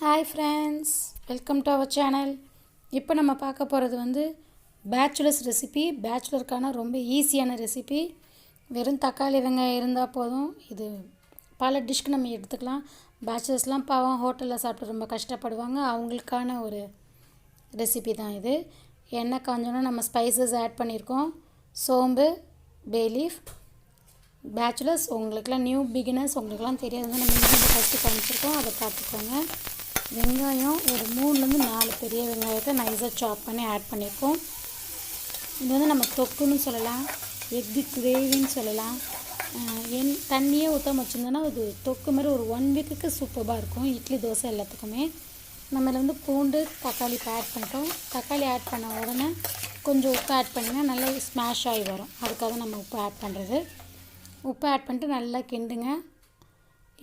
Hi friends welcome to our channel இப்போ நம்ம பார்க்க போகிறது வந்து பேச்சுலர்ஸ் ரெசிபி பேச்சுலருக்கான ரொம்ப ஈஸியான ரெசிபி வெறும் தக்காளி வெங்காயம் இருந்தால் போதும். இது பல டிஷ்க்கு நம்ம எடுத்துக்கலாம். பேச்சுலர்ஸ்லாம் பாவம் ஹோட்டலில் சாப்பிட்டு ரொம்ப கஷ்டப்படுவாங்க. அவங்களுக்கான ஒரு ரெசிபி தான் இது. எண்ணெய் காஞ்சோன்னா நம்ம ஸ்பைசஸ் ஆட் பண்ணியிருக்கோம் சோம்பு பேலீஃப் பேச்சுலர்ஸ் உங்களுக்குலாம் நியூ பிகினர்ஸ் உங்களுக்குலாம் தெரியாதுன்னு நம்ம இங்கே ஃபஸ்ட்டு காமிச்சிருக்கோம். அதை பார்த்துக்கோங்க. வெங்காயம் ஒரு மூணுலேருந்து நாலு பெரிய வெங்காயத்தை நைஸாக சாப் பண்ணி ஆட் பண்ணியிருக்கோம் இது வந்து நம்ம தொக்குன்னு சொல்லலாம் எக்கு கிரேவின்னு சொல்லலாம். என் தண்ணியே ஊற்றாம வச்சுருந்தோன்னா அது தொக்கு மாதிரி ஒரு ஒன் வீக்குக்கு சூப்பராக இருக்கும். இட்லி தோசை எல்லாத்துக்குமே. நம்ம இதில் வந்து பூண்டு தக்காளி இப்போ ஆட் பண்ணிட்டோம். தக்காளி ஆட் பண்ண உடனே கொஞ்சம் உப்பு ஆட் பண்ணிங்கன்னா நல்லா ஸ்மாஷ் ஆகி வரும். அதுக்காக நம்ம உப்பு ஆட் பண்ணுறது உப்பு ஆட் பண்ணிட்டு நல்லா கிண்டுங்க.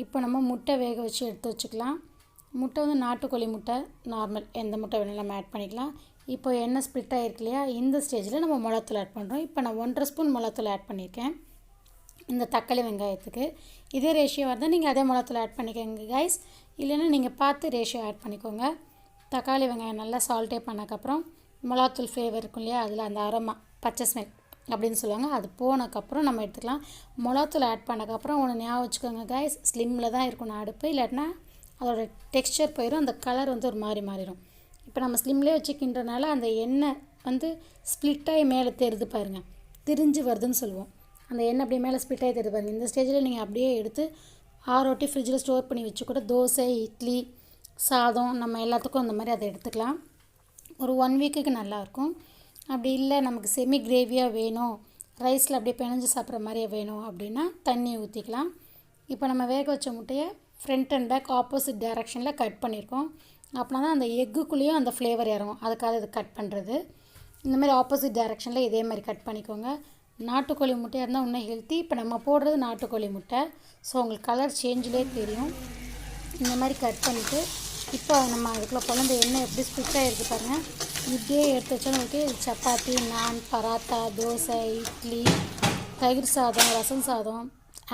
இப்போ நம்ம முட்டை வேக வச்சு எடுத்து வச்சுக்கலாம். முட்டை வந்து நாட்டுக்கோழி முட்டை நார்மல் எந்த முட்டை வேணாலும் நம்ம ஆட் பண்ணிக்கலாம். இப்போ எண்ணெய் ஸ்ப்ளிட் ஆகிருக்கு இல்லையா? இந்த ஸ்டேஜில் நம்ம மிளகாத்தூள் ஆட் பண்ணுறோம் இப்போ நான் ஒன்றரை ஸ்பூன் மிளகாத்தூள் ஆட் பண்ணியிருக்கேன். இந்த தக்காளி வெங்காயத்துக்கு. இதே ரேஷியோ இருந்தால் நீங்கள் அதே மிளகாத்தூள் ஆட் பண்ணிக்கோங்க கைஸ் இல்லைன்னா நீங்கள் பார்த்து ரேஷியோ ஆட் பண்ணிக்கோங்க. தக்காளி வெங்காயம் நல்லா சால்ட்டே பண்ணக்கப்புறம் மிளகாத்தூள் ஃப்ளேவர் இருக்கும் இல்லையா? அதில் அந்த அரோமா பச்சை ஸ்மெல் அப்படின்னு சொல்லுவாங்க. அது போனக்கப்புறம் நம்ம எடுத்துக்கலாம். மிளகாத்தூள் ஆட் பண்ணக்கப்புறம் ஒன்று ஞாபகம் வச்சுக்கோங்க கைஸ் ஸ்லிம்மில் தான் இருக்கணும் அடுப்பு. இல்லாட்டினா அதோட டெக்ஸ்சர் போயிடும் அந்த கலர் வந்து ஒரு மாதிரி மாறிடும் இப்போ நம்ம ஸ்லிம்லேயே வச்சுக்கின்றனால அந்த எண்ணெய் வந்து ஸ்ப்ளிட்டாகி மேலே தெரிது பாருங்கள் திரிஞ்சு வருதுன்னு சொல்லுவோம். அந்த எண்ணெய் அப்படியே மேலே ஸ்ப்ளிட்டாகி தெரிது பாருங்கள் இந்த ஸ்டேஜில் நீங்கள் அப்படியே எடுத்து ஆரோட்டி ஃப்ரிட்ஜில் ஸ்டோர் பண்ணி வச்சு கூட தோசை இட்லி சாதம் நம்ம எல்லாத்துக்கும் அந்த மாதிரி அதை எடுத்துக்கலாம். ஒரு ஒன் வீக்குக்கு நல்லாயிருக்கும் அப்படி இல்லை நமக்கு செமி கிரேவியாக வேணும். ரைஸில் அப்படியே பிணைஞ்சு சாப்பிட்ற மாதிரியே வேணும் அப்படின்னா தண்ணி ஊற்றிக்கலாம் இப்போ நம்ம வேக வச்ச முட்டையை ஃப்ரண்ட் அண்ட் பேக் ஆப்போசிட் டைரக்ஷனில் கட் பண்ணியிருக்கோம் அப்படின்னா தான் அந்த எக்குக்குள்ளேயும் அந்த ஃப்ளேவர் இறங்கும் அதுக்காக இது கட் பண்ணுறது இந்த மாதிரி ஆப்போசிட் டைரக்ஷனில் இதே மாதிரி கட் பண்ணிக்கோங்க. நாட்டுக்கோழி முட்டையாக இருந்தால் இன்னும் ஹெல்த்தி இப்போ நம்ம போடுறது நாட்டுக்கோழி முட்டை. ஸோ உங்களுக்கு கலர் சேஞ்சிலே தெரியும். இந்த மாதிரி கட் பண்ணிவிட்டு இப்போ நம்ம அதுக்குள்ளே குழம்பு எண்ணெய் எப்படி ஸ்பிட் ஆகிருக்கு பாருங்கள் இப்படியே எடுத்து வச்சாலும் ஓகே சப்பாத்தி நான் பராத்தா தோசை இட்லி தயிர் சாதம் ரசம் சாதம்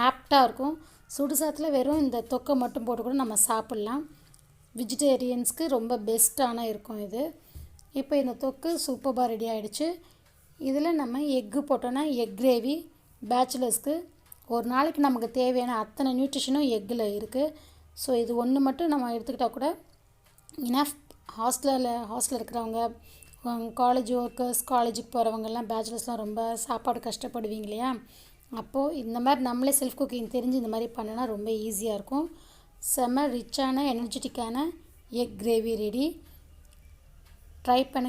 ஆப்டாக இருக்கும். சுடுசாத்தில் வெறும் இந்த தொக்கை மட்டும் போட்டு கூட நம்ம சாப்பிட்லாம். வெஜிடேரியன்ஸ்க்கு ரொம்ப பெஸ்ட்டான இருக்கும் இது. இப்போ இந்த தொக்கு சூப்பராக ரெடி ஆகிடுச்சு இதில் நம்ம எக்கு போட்டோன்னா எக் கிரேவி பேச்சுலர்ஸ்க்கு ஒரு நாளைக்கு நமக்கு தேவையான அத்தனை நியூட்ரிஷனும் எக்கில் இருக்குது ஸோ இது ஒன்று மட்டும் நம்ம எடுத்துக்கிட்டால் கூட இனஃப் ஹாஸ்டலில் ஹாஸ்டலில் இருக்கிறவங்க காலேஜ் ஒர்க்கர்ஸ் காலேஜுக்கு போகிறவங்கெல்லாம் பேச்சுலர்ஸ்லாம் ரொம்ப சாப்பாடு கஷ்டப்படுவீங்க இல்லையா? அப்போது இந்த மாதிரி நம்மளே செல்ஃப் குக்கிங் தெரிஞ்சு இந்த மாதிரி பண்ணனா ரொம்ப ஈஸியாக இருக்கும். செம்ம ரிச்சான எனர்ஜெட்டிக்கான எக் கிரேவி ரெடி ட்ரை பண்ண.